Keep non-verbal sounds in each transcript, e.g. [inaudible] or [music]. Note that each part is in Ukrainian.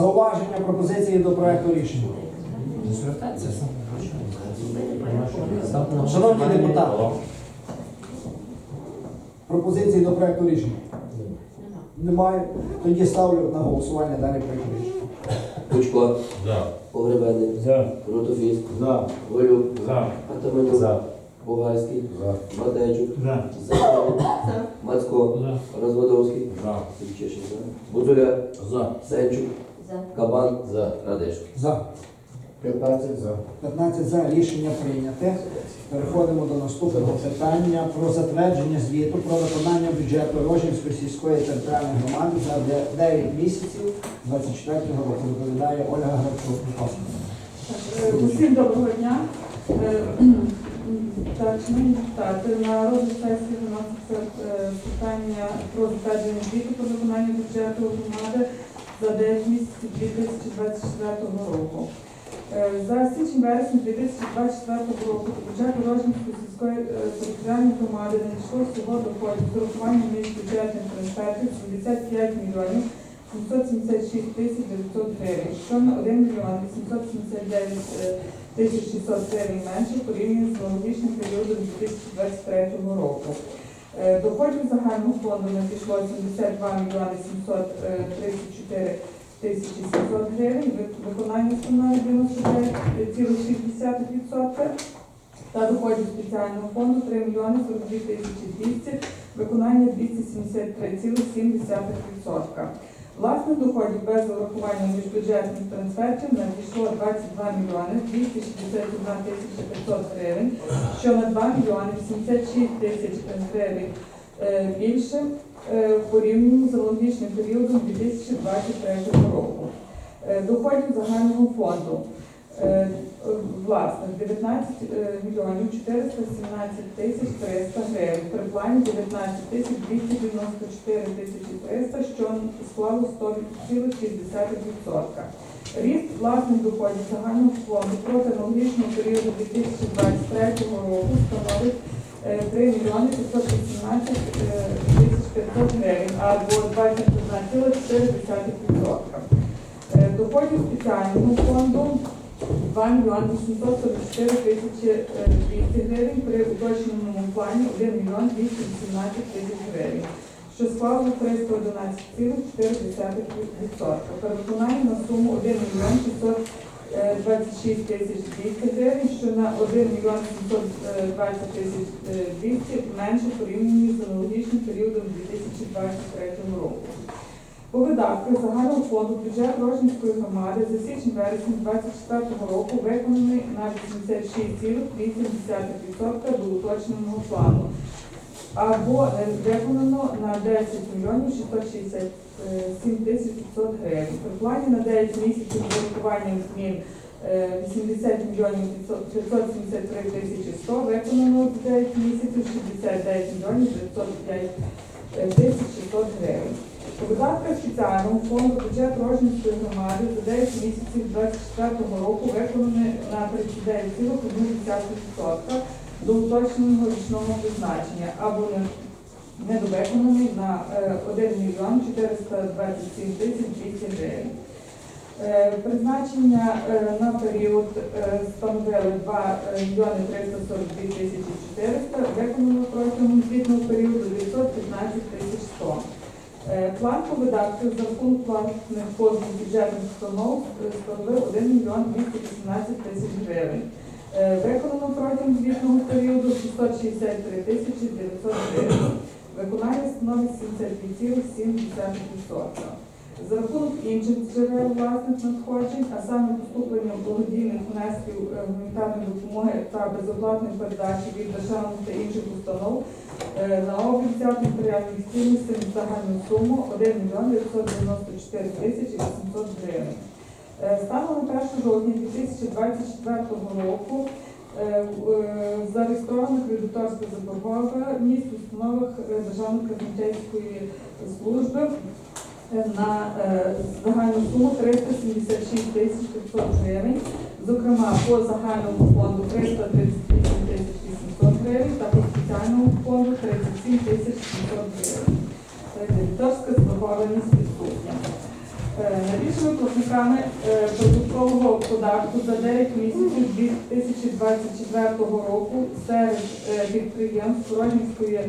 Зауваження пропозиції до проекту рішення. Шановні депутати, пропозиції до проекту рішення. Немає. Тоді ставлю на голосування даний проект рішення. Пучко, За. Погребенник, За. Крутофіст, За. Голюк, За. Атаманюк, За. Бугайський, За. Матейчук, За. Захаров, Мацко, За. Розводовський, За. Сімчишин, за. Бузуля, За. Сенчук, Кабан, За. Радешко. За. 15 за. 15 за рішення прийняте. Переходимо до наступного питання про затвердження звіту про виконання бюджету Рожнівської сільської територіальної громади за 9 місяців 24 року. Доповідає Ольга Грабчук. Е, Усім доброго дня. Е, [clears throat] Так, шановні депутати, на розгляд сесії виноситься е, питання про затвердження звіту про виконання бюджету громади за 9 місяців 2024 року. Е, За січень-вересень 2024 року до бюджету Рожнівської сільської е, територіальної громади надійшло всього доходів з урахуванням міжбюджетних трансфертів 75 мільйонів 776 тисяч 900 гривень, що на 1 мільйон 879 е, тисяч 600 гривень менше порівняно з аналогічним періодом 2023 року. Е, Доходів загального фонду надійшло 72 мільйони 734 тисячі 700 гривень, виконання становить 99,6% та доходів спеціального фонду 3 мільйони 42 тисячі 200, виконання 273,7%. Власних доходів без урахування міжбюджетних трансфертів надійшло 22 мільйони 261 тисячі 500 гривень, що на 2 мільйони 86 тисяч гривень е, більше порівняно в порівнянні з аналогічним періодом 2023 року. Е, Доходів загального фонду е, власних 19 е, мільйонів 417 тисяч 300 гривень, при плані 19 тисяч 294 тисячі 300, що склало 100,6%. Ріст власних доходів загального фонду проти аналогічного періоду 2023 року становить е, 3 мільйони 518 е, тисяч 500 гривень, або 21,4%. Е, Доходів спеціального фонду 2 мільйони 844 тисячі е, 200 гривень при уточненому плані 1 мільйон 218 тисяч гривень, що склало 311,4%. Перевиконання на суму 1 мільйон 626 тисяч 200 гривень, що на 1 мільйон 720 тисяч е, 200 менше порівняно з аналогічним періодом 2023 року. По видатках загального фонду бюджет Рожнівської громади за січень-вересень 2024 року виконаний на 86,8% до уточненого плану, або виконано на 10 мільйонів 667 тисяч 500 гривень. При плані на 9 місяців з урахуванням змін е, 80 мільйонів 573 тисячі 100, виконано за 9 місяців 69 мільйонів 905 тисяч 600 гривень. У видатках спеціального фонду бюджет Рожнівської громади за 9 місяців 2024 року виконаний на 39,1% до уточненого річного призначення або не недовиконаний на е, 1 мільйон 427 тисяч 200 гривень. Е, Призначення е, на період е, становили 2 мільйони 342 тисячі 400, виконано протягом звітного періоду 915 тисяч 100. Е, План по видатках за рахунок платних послуг бюджетних установ е, становив 1 мільйон 218 тисяч гривень. Е, Виконано протягом звітного періоду 663 тисячі 900 гривень. Виконання становить 72,7%. За рахунок інших джерел власних надходжень, а саме поступлення благодійних внесків е, гуманітарної допомоги та безоплатної передачі від державних та інших установ, е, на облік взяти матеріальних цінностей загальну суму 1 мільйон 994 тисячі 800 гривень. Е, Станом на 1 жовтня 2024 року зареєстрована кредиторська заборгованість в установах Державної казначейської служби на е, загальну суму 376 тисяч 500 гривень, зокрема по загальному фонду 338 тисяч 800 гривень та по спеціальному фонду 37 тисяч 700 гривень. Це Кредиторська заборгованість відсутня. Е, Найбільшими платниками е, прибуткового податку за 9 місяців 2024 року серед підприємств Рожнівської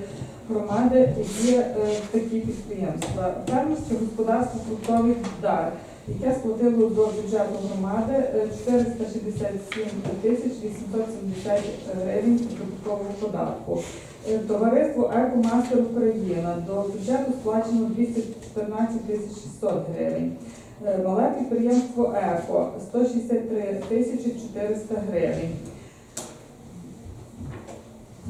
громади є е, такі підприємства. Фермерське господарство «Фруктовий дар», яке сплатило до бюджету громади е, 467 тисяч 870 гривень прибуткового податку. Е, Товариство Екомастер Україна до бюджету сплачено 214 тисяч 600 гривень. Е, Мале підприємство Еко 163 тисячі 400 гривень.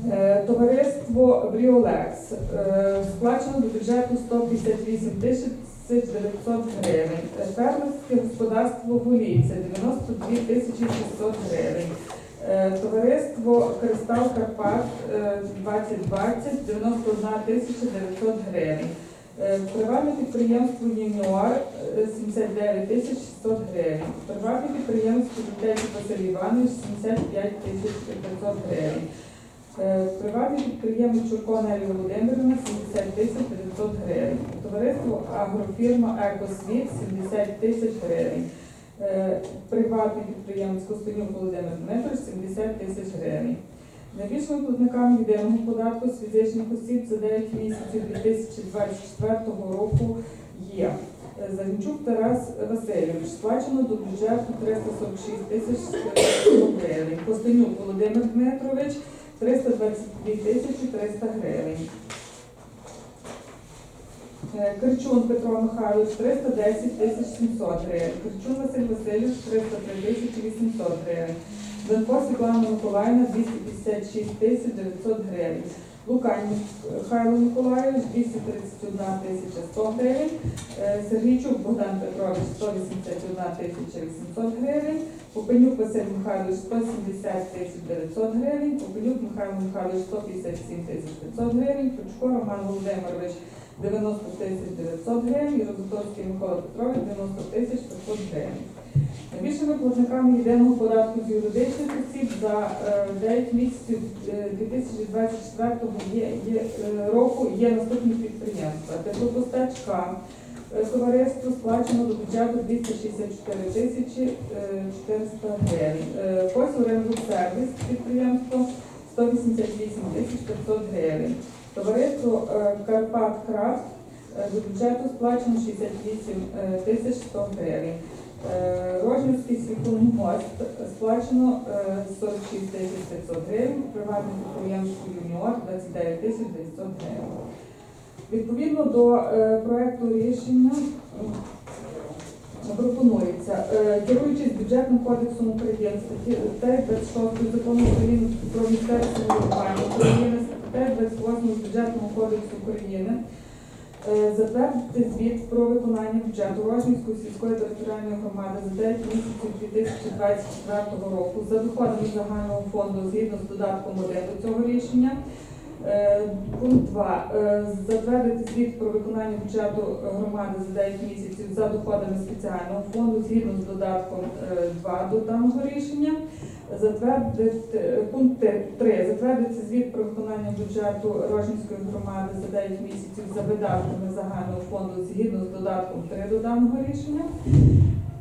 Е, Товариство Бріолекс е, сплачено до бюджету 158 тисяч 900 гривень. Фермерське господарство Голіця 92 тисячі 600 гривень. Е, Товариство Кристал Карпат е, 2020 91 тисяча 900 гривень. Приватне підприємство Юніор е, 79 тисяч 600 гривень. Приватне підприємство Дитячий Василь Іванович 75 тисяч 500 гривень. Е, Приватний підприємець Чурко Володимирівна 70 тисяч 900 гривень. Товариство Агрофірма Екосвіт 70 тисяч гривень. Е, Приватний підприємець Костенюк Володимир Дмитрович 70 тисяч гривень. Найбільшими платниками єдиного податку з фізичних осіб за 9 місяців 2024 року є е, Загінчук Тарас Васильович, сплачено до бюджету 346 тисяч гривень. Костенюк Володимир Дмитрович 322 тисячі 300 гривень. Е, Керчун Петро Михайлович 310 тисяч 700 гривень. Керчун Василь Васильович 303 тисячі 800 гривень. Донко Світлана Миколаївна 256 тисяч 900 гривень. Лукань Михайло Миколаївич 231 тисяча 100 гривень. Е, Сергійчук Богдан Петрович 181 тисяча 800 гривень. Попенюк Василь Михайлович 170 тисяч 900 гривень. Попенюк Михайло Михайлович 157 тисяч 500 гривень. Пучко Роман Володимирович 90 тисяч 900 гривень. Розутовський Микола Петрович 90 тисяч 500 гривень. Найбільшими платниками єдиного податку з юридичних осіб за е, 9 місяців е, 2024 є, є, е, року є наступні підприємства. Теплопостачка е, товариство сплачено до бюджету 264 тисячі е, 400 гривень. Е, Косів сервіс підприємство 188 тисяч 500 гривень. Товариство е, Карпат Крафт е, до бюджету сплачено 68 е, тисяч 100 гривень. Е, Рожнівський світломост сплачено е, 46 тисяч 500 гривень, приватне підприємство Юніор 29 тисяч 900 гривень. Відповідно до е, проекту рішення пропонується, е, керуючись бюджетним кодексом України, статті 26 закону України про місцеве самоврядування України, статтею 28 бюджетного кодексу України, Е, Затвердити звіт про виконання бюджету Рожнівської сільської територіальної громади за 9 місяців 2024 року за доходами загального фонду згідно з додатком 1 до цього рішення. Е, Пункт 2. Е, Затвердити звіт про виконання бюджету громади за 9 місяців за доходами спеціального фонду згідно з додатком 2 до даного рішення. Затвердити е, пункт 3. Затвердити звіт про виконання бюджету Рожнівської громади за 9 місяців за видатками загального фонду згідно з додатком 3 до даного рішення.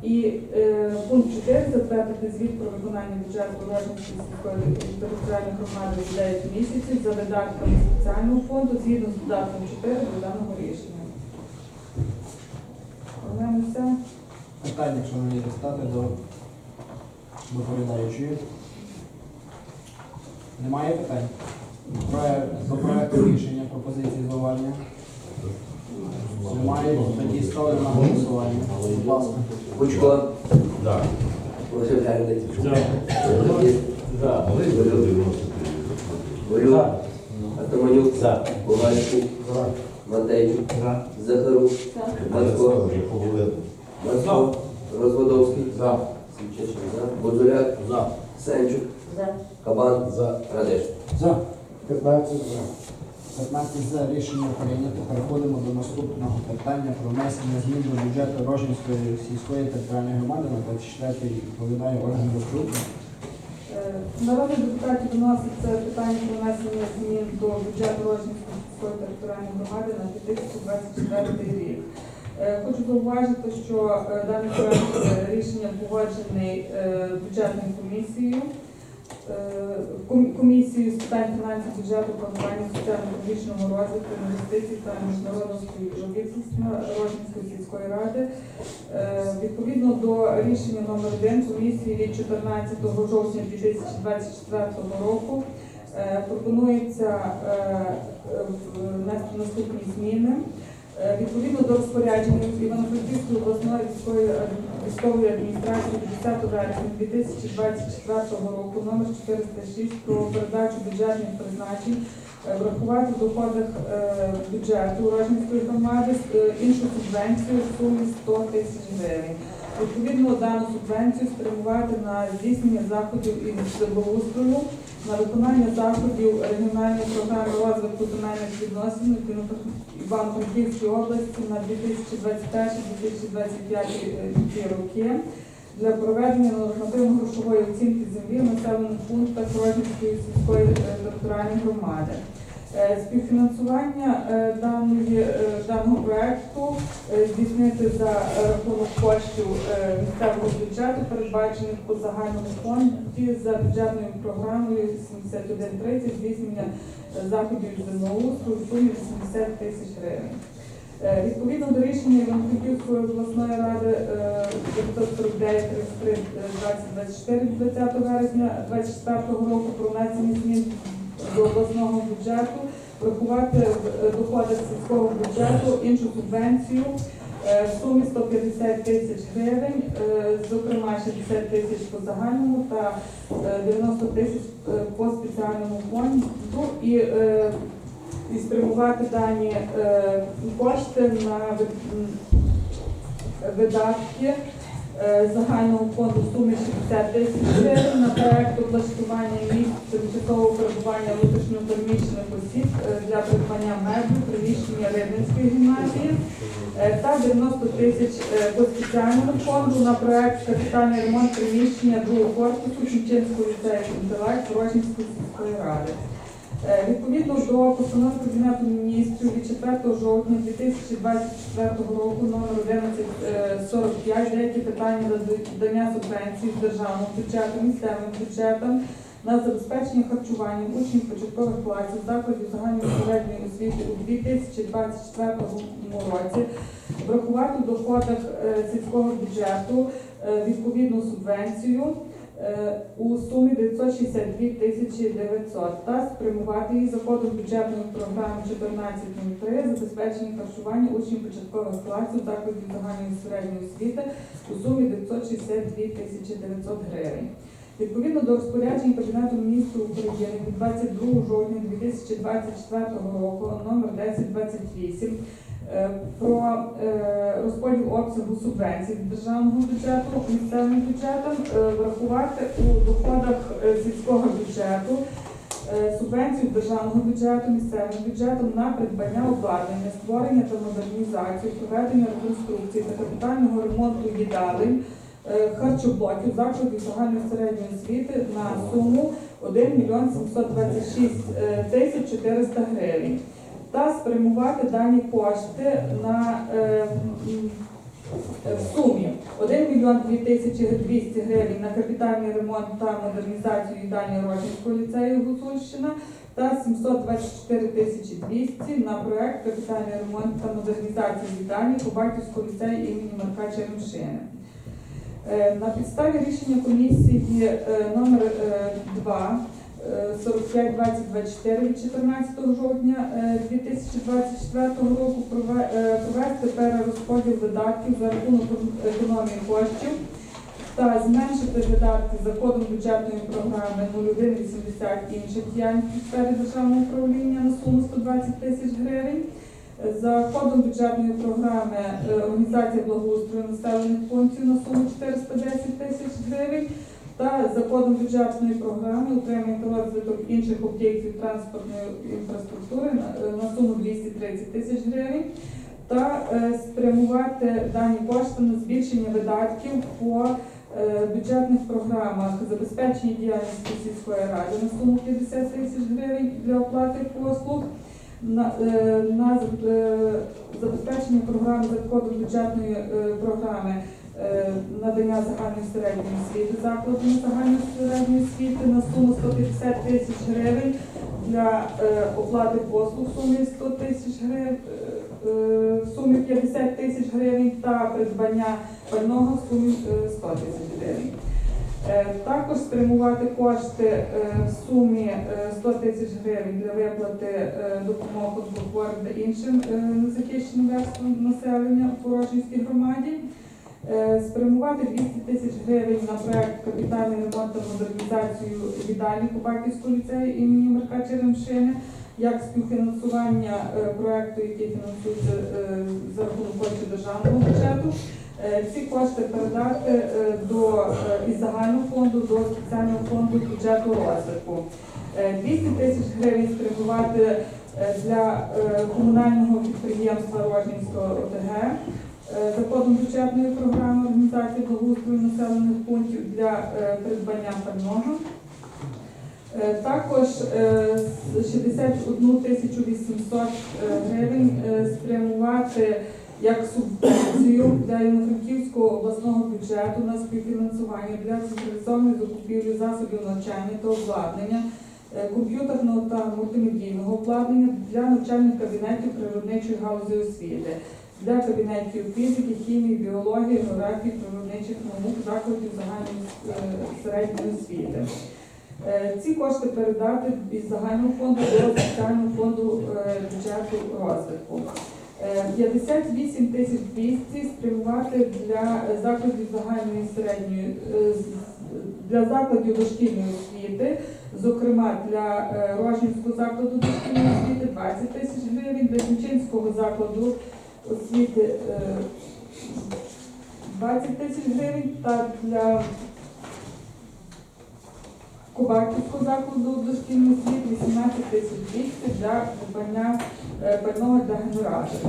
І е, пункт 4. Затвердити звіт про виконання бюджету Рожнівської сільської територіальної громади за 9 місяців за видатками спеціального фонду згідно з додатком 4 до даного рішення. Олена, все. Питання, шановні депутати, до доповідаючої. Немає питань? Проект- До проекту рішення, пропозиції зауваження? Немає, тоді ставлю на голосування. Будь ласка. Пучко. Да. За. Володимир. За. Атаманюк. За. Ковальський. За. Матейчук. За. Захарук. Поголовити. Мацко. Розводовський. За. Сімчишин. За. Бузуляк. За. Сенчук. Кабан. За. Радеш. За. 15 за. 15 за рішення прийнято. Переходимо до наступного питання про внесення змін до бюджету Рожнівської сільської територіальної громади на 24 рік. Відповідає Ольга Грицюк. Е, Народних депутатів виноситься питання про внесення змін до бюджету Рожнівської сільської територіальної громади на 2024 рік. Е, Хочу зауважити, що е, даний проект рішення погоджений бюджетною комісією. Е, ком- Комісією з питань фінансів, бюджету, планування соціально-економічного розвитку, інвестицій та міжнародного співробітництва Рожнівської сільської ради. Е, Відповідно до рішення номер 1 комісії від 14 жовтня 2024 року е, пропонується внести наступні зміни. Відповідно до розпорядження Івано-Франківської обласної військової ад- військової адміністрації від 10 вересня 2024 року номер 406 про передачу бюджетних призначень е, врахувати в доходах е, бюджету Рожнівської громади е, іншу субвенцію в сумі 100 тисяч гривень. Відповідно, дану субвенцію спрямувати на здійснення заходів із благоустрою, на виконання заходів регіональної програми розвитку земельних відносин Івано-Франківській області на 2021-2025 роки для проведення нормативно-грошової оцінки землі населених пунктах Рожницької сільської е, територіальної громади. Е, Співфінансування е, даної, е, даного проекту здійснити за рахунок коштів місцевого бюджету, передбачених по загальному фонді за бюджетною програмою 7130 здійснення заходів землеустрою в сумі 80 тисяч гривень. Відповідно до рішення Івано-Франківської обласної ради е, 949 33 2024 від 20 вересня 2024 року про внесення змін до обласного бюджету, врахувати в е, доходах сільського бюджету іншу субвенцію е, в сумі 150 тисяч гривень, е, зокрема 60 тисяч по загальному та е, 90 тисяч по спеціальному фонду. І і спрямувати дані кошти на видатки загального фонду в сумі 60 тисяч гривень на проект облаштування місць тимчасового перебування внутрішньопереміщених осіб е, для придбання меблів, приміщення Рибницької гімназії е, та 90 тисяч е, по спеціальному фонду на проект капітальний ремонт приміщення другого корпусу Шевченського ліцею інтелект Рожнівської сільської ради. Е, Відповідно до постанови Кабінету міністрів від 4 жовтня 2024 року номер 1145 деякі питання надання субвенцій з державного бюджету, місцевим бюджетам на забезпечення харчування учнів початкових класів закладів загальної середньої освіти у 2024 році врахувати в доходах е, сільського бюджету е, відповідну субвенцію е, у сумі 962 тисячі 900 та спрямувати її за кодом бюджетної програми 1403 забезпечення харчування учнів початкових класів закладів загальної середньої освіти у сумі 962 тисячі 900 гривень. Відповідно до розпоряджень Кабінету міністрів України від 22 жовтня 2024 року номер 1028 е, про е, розподіл обсягу субвенцій державного бюджету місцевим бюджетам е, врахувати у доходах е, сільського бюджету е, субвенцію державного бюджету місцевим бюджетом на придбання обладнання, створення та модернізацію, проведення реконструкції та капітального ремонту їдалень, е, харчоблоків закладів загальної середньої освіти на суму 1 мільйон 726 е, тисяч 400 гривень та спрямувати дані кошти на е, е, в сумі 1 мільйон 2 тисячі 200 гривень на капітальний ремонт та модернізацію їдальні Рожнівського ліцею Гуцульщина та 724 тисячі 200 на проект капітальний ремонт та модернізацію їдальні Кубатівського ліцею імені Марка Черемшини. Е, На підставі рішення комісії е, номер 2 45-2024 від 14 жовтня е, 2024 року е, провести перерозподіл видатків за рахунок економії коштів та зменшити видатки за кодом бюджетної програми 0180 інших діяльності в сфері державного управління на суму 120 тисяч гривень. За кодом бюджетної програми е, організація благоустрою населених пунктів на суму 410 тисяч гривень та за бюджетної програми та розвиток інших об'єктів транспортної інфраструктури на- е, суму 230 тисяч гривень та е, спрямувати дані кошти на збільшення видатків по е, бюджетних програмах забезпечення діяльності сільської ради на суму 50 тисяч гривень для оплати послуг на, на забезпечення програми за кодом бюджетної програми надання загальної середньої освіти закладами загальної середньої освіти на суму 150 тисяч гривень для е, оплати послуг в сумі 100 тисяч гривень, в сумі 50 тисяч гривень та придбання пального в сумі е, 100 тисяч гривень. Е, Також спрямувати кошти е, в сумі е, 100 тисяч гривень для виплати е, допомоги онкохворим та іншим е, незахищеним верствам населення у Порожнівській громаді. Е, Спрямувати 200 тисяч гривень на проект капітальний ремонт та модернізацію їдальні Кубаківського ліцею імені Марка Черемшини як співфінансування е, проекту, який фінансується е, за рахунок коштів державного бюджету. Ці кошти передати до із загального фонду до спеціального фонду бюджету розвитку. Е, 200 тисяч гривень спрямувати для комунального підприємства Рожнівського ОТГ е, за бюджетної програми організації благоустрою населених пунктів для е, придбання пального. Е, Також е, 61 тисячу 800 е, гривень спрямувати як субвенцію для Івано-Франківського обласного бюджету на співфінансування для централізованої закупівлі засобів навчання та обладнання, комп'ютерного та мультимедійного обладнання для навчальних кабінетів природничої галузі освіти, для кабінетів фізики, хімії, біології, географії, природничих наук, закладів загальної е, середньої освіти. Е, Ці кошти передати із загального фонду до спеціального фонду е, бюджету розвитку. Е, 58 тисяч 200 спрямувати для закладів загальної середньої для закладів дошкільної освіти, зокрема для Рожнівського закладу дошкільної освіти 20 тисяч гривень, для Кінчинського закладу освіти е, 20 тисяч гривень та для Кубаківського закладу дошкільної освіти 18 тисяч 200 для придбання е, пального для генераторів.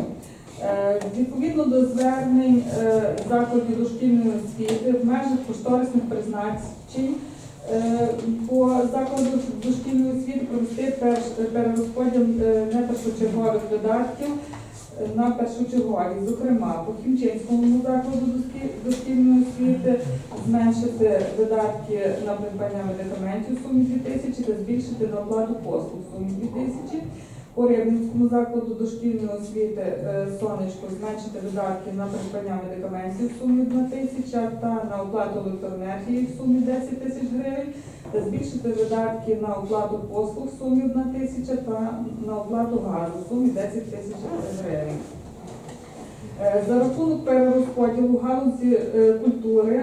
Е, Відповідно до звернень е, закладів дошкільної освіти в межах кошторисних призначень е, по закладу дошкільної освіти провести перерозподіл е, непершочергових видатків е, на першочергові. Зокрема, по Хімчинському закладу дошкі- дошкільної освіти зменшити видатки на придбання медикаментів в сумі 2 тисячі та збільшити на оплату послуг в сумі 2 тисячі. По Рівненському закладу дошкільної освіти е, сонечко зменшити видатки на придбання медикаментів в сумі 1 тисяча та на оплату електроенергії в сумі 10 тисяч гривень та збільшити видатки на оплату послуг в сумі 1 тисяча та на оплату газу в сумі 10 тисяч гривень. Е, За рахунок перерозподілу галузі е, культури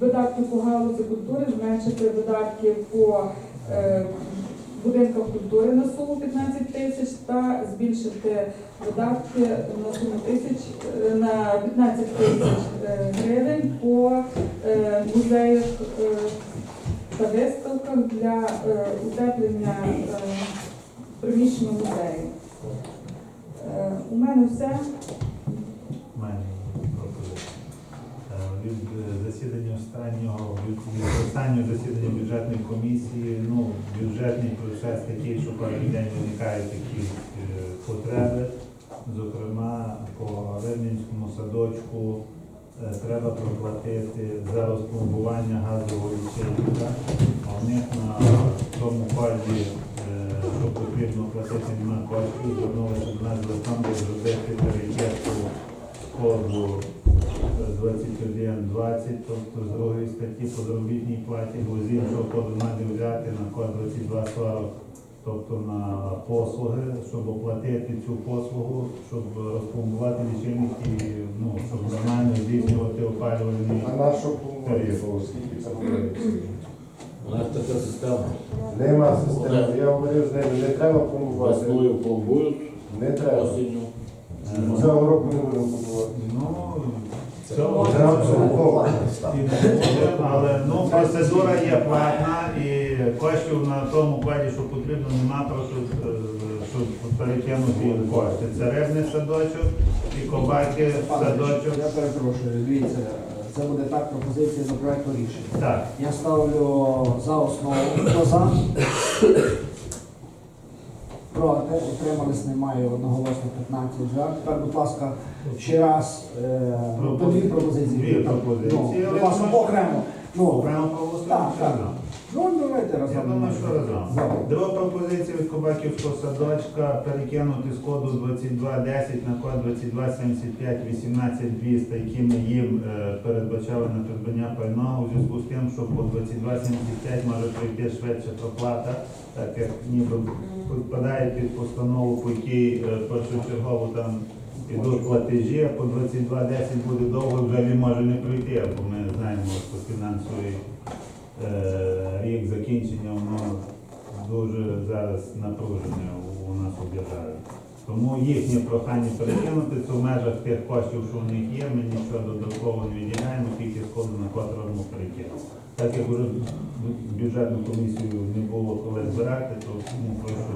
видатки по галузі культури зменшити видатки по будинкам культури на суму 15 тисяч та збільшити видатки на суму тисяч е, на 15 тисяч е, гривень по е, музеях та виставках для утеплення приміщення музею. У мене все. Від засідання останнього останнього засідання бюджетної комісії, ну, бюджетний процес такий, що кожен день виникають якісь е, потреби. Зокрема, по Рибненському садочку е, треба проплатити за розпломбування газового лічильника. А в них на тому фазі, е, що потрібно платити на коштів, звернулися до нас листом, зробити перекидку з коду 21.20, тобто з другої статті по заробітній платі, бо з іншого коду взяти на код 22.40, тобто на послуги, щоб оплатити цю послугу, щоб розпломбувати лічильник і ну, щоб нормально здійснювати опалювальний. А на що планується? Скільки це буде? У нас така система. Нема системи. Я говорив з ними, не треба планувати. Весною пломбують, Не треба. осінню. Цього року не будемо планувати. Ну, Це але ну, процедура є платна і коштів на тому кладі, що потрібно, нема просто, щоб перекинути кошти. Це рибний садочок і кобаки садочок. Я перепрошую, дивіться, це буде так пропозиція до проекту рішення. Так, Я ставлю за основу. Хто за? Проти, утримались немає одноголосно 15 за. Тепер, будь ласка, ще раз е, ну, дві пропозиції. Дві пропозиції, Ну, будь ласка, окремо. Ну, Окремо проголосуємо так, так. Разом? Ну, давайте разом. Я думаю, що разом. Друга пропозиція від Кобаківського садочка перекинути з коду 2210 на код 2275 18200, які ми їм е, передбачали на придбання пального у зв'язку з тим, що по 2275 може прийти швидше проплата, так як ніби підпадає під постанову, по якій е, першочергово там ідуть платежі, а по 2210 буде довго взагалі може не прийти, бо ми знаємо, що фінансовий е, рік закінчення воно дуже зараз напружене у- у нас у державі. Тому їхнє прохання перекинути це в межах тих коштів, що в них є, ми нічого додатково не виділяємо, тільки сходу на котрому перекинути. Так як вже бюджетну комісію не було коли збирати, то ну, прошу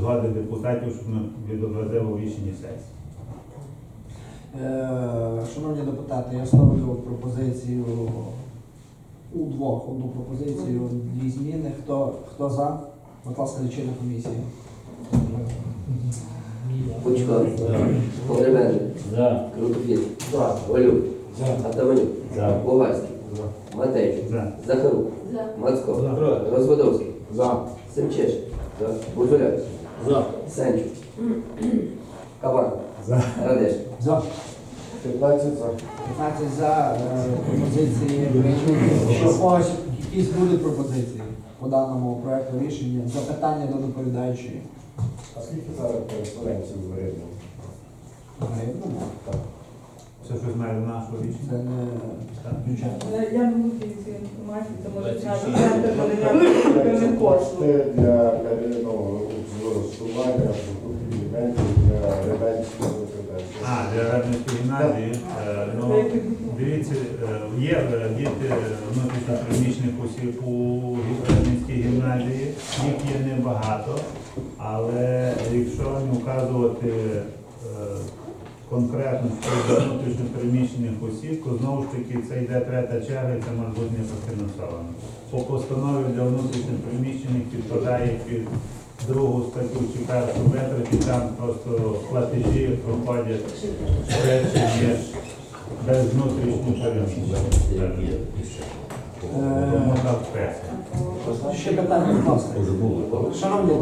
згоди депутатів, щоб ми відобразили у рішенні сесії. Е, Шановні депутати, я ставлю пропозицію у двох, одну пропозицію, дві зміни. Хто, хто за? Будь ласка, лічильна комісія. Пучко. Погребенник. За. Крутофіт. За. Голюк. За. Атаманюк. За. Бугайський. За. Матейчук. За. Захарук. Мацко. Розводовський. За. Семчеш. Бузуляк. За. Сенчук. Кабан. За. Радеш. За. 15 за. 15 за е, пропозиції прийняті. Що в когось якісь будуть пропозиції по даному проекту рішення? Запитання до доповідаючої. А скільки зараз переселенців в Рівному? Гривному? Все, що знає нашого рішення. Це не бюджет. Я не володію цією інформацією, це може зняти центр надання послуг. Кошти для е, ну, зростування, для для Радницької гімназії. е, Ну, дивіться, е, є е, діти внутрішньопереміщених осіб у Радницькій гімназії, їх є небагато, але якщо не вказувати конкретно внутрішньопереміщених осіб, то знову ж таки це йде третя черга, і це може бути не профінансовано. По постанові для внутрішньопереміщених підпадає під другу статтю чи метрів, і там просто платежі проходять речі без внутрішньої так песня. Ще питання, будь ласка. Шановні